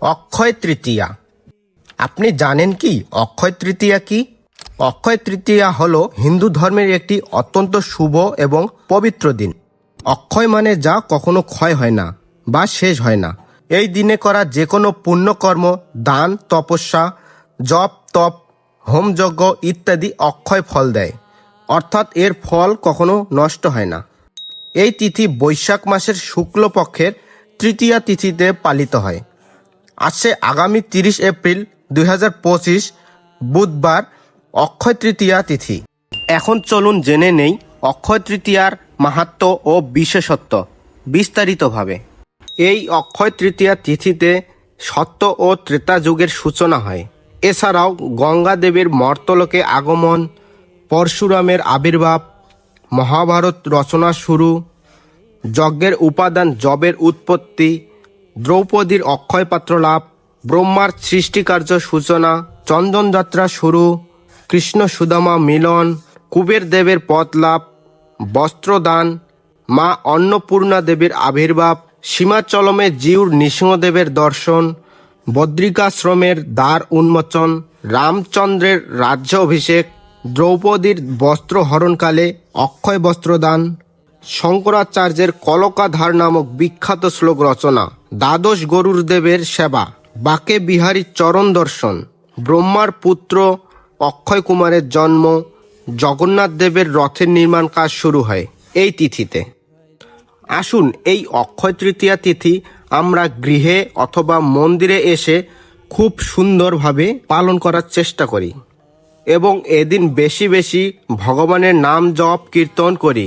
অক্ষয় তৃতীয়া। আপনি জানেন কি অক্ষয় তৃতীয়া কি? অক্ষয় তৃতীয়া হল হিন্দু ধর্মের একটি অত্যন্ত শুভ এবং পবিত্র দিন। অক্ষয় মানে যা কখনো ক্ষয় হয় না বা শেষ হয় না। এই দিনে করা যে কোনো পুণ্যকর্ম, দান, তপস্যা, জপ, তপ হোমযজ্ঞ ইত্যাদি অক্ষয় ফল দেয়। অর্থাৎ এর ফল কখনো নষ্ট হয় না। এই তিথি বৈশাখ মাসের শুক্লপক্ষের তৃতীয়া তিথিতে পালিত হয়। আসছে আগামী তিরিশ এপ্রিল দু হাজার পঁচিশ, বুধবার, অক্ষয় তৃতীয়া তিথি। এখন চলুন জেনে নেই অক্ষয় তৃতীয়ার মাহাত্ম ও বিশেষত্ব বিস্তারিতভাবে। এই অক্ষয় তৃতীয়া তিথিতে সত্য ও ত্রেতা যুগের সূচনা হয়। এছাড়াও গঙ্গা দেবীর মর্তলোকে আগমন, পরশুরামের আবির্ভাব, মহাভারত রচনা শুরু, যজ্ঞের উপাদান জবের উৎপত্তি দ্রৌপদীর অক্ষয়পাত্র লাভ, ব্রহ্মার সৃষ্টিকার্য সূচনা, চন্দনযাত্রা শুরু, কৃষ্ণ সুদামা মিলন, কুবের দেবের পথ লাভ, বস্ত্রদান, মা অন্নপূর্ণা দেবীর আবির্ভাব, সীমাচলমে জিউর নৃসিংহদেবের দর্শন, বদ্রিকাশ্রমের দ্বার উন্মোচন, রামচন্দ্রের রাজ্য অভিষেক, দ্রৌপদীর বস্ত্র হরণকালে অক্ষয় বস্ত্রদান শঙ্করাচার্যের কলকাধার নামক বিখ্যাত শ্লোক রচনা, দ্বাদশ গরুর দেবের সেবা, বাকে বিহারীর চরণ দর্শন, ব্রহ্মার পুত্র অক্ষয় কুমারের জন্ম, জগন্নাথ দেবের রথের নির্মাণ কাজ শুরু হয় এই তিথিতে। আসুন এই অক্ষয় তৃতীয়া তিথি আমরা গৃহে অথবা মন্দিরে এসে খুব সুন্দরভাবে পালন করার চেষ্টা করি এবং এদিন বেশি বেশি ভগবানের নাম জপ কীর্তন করি।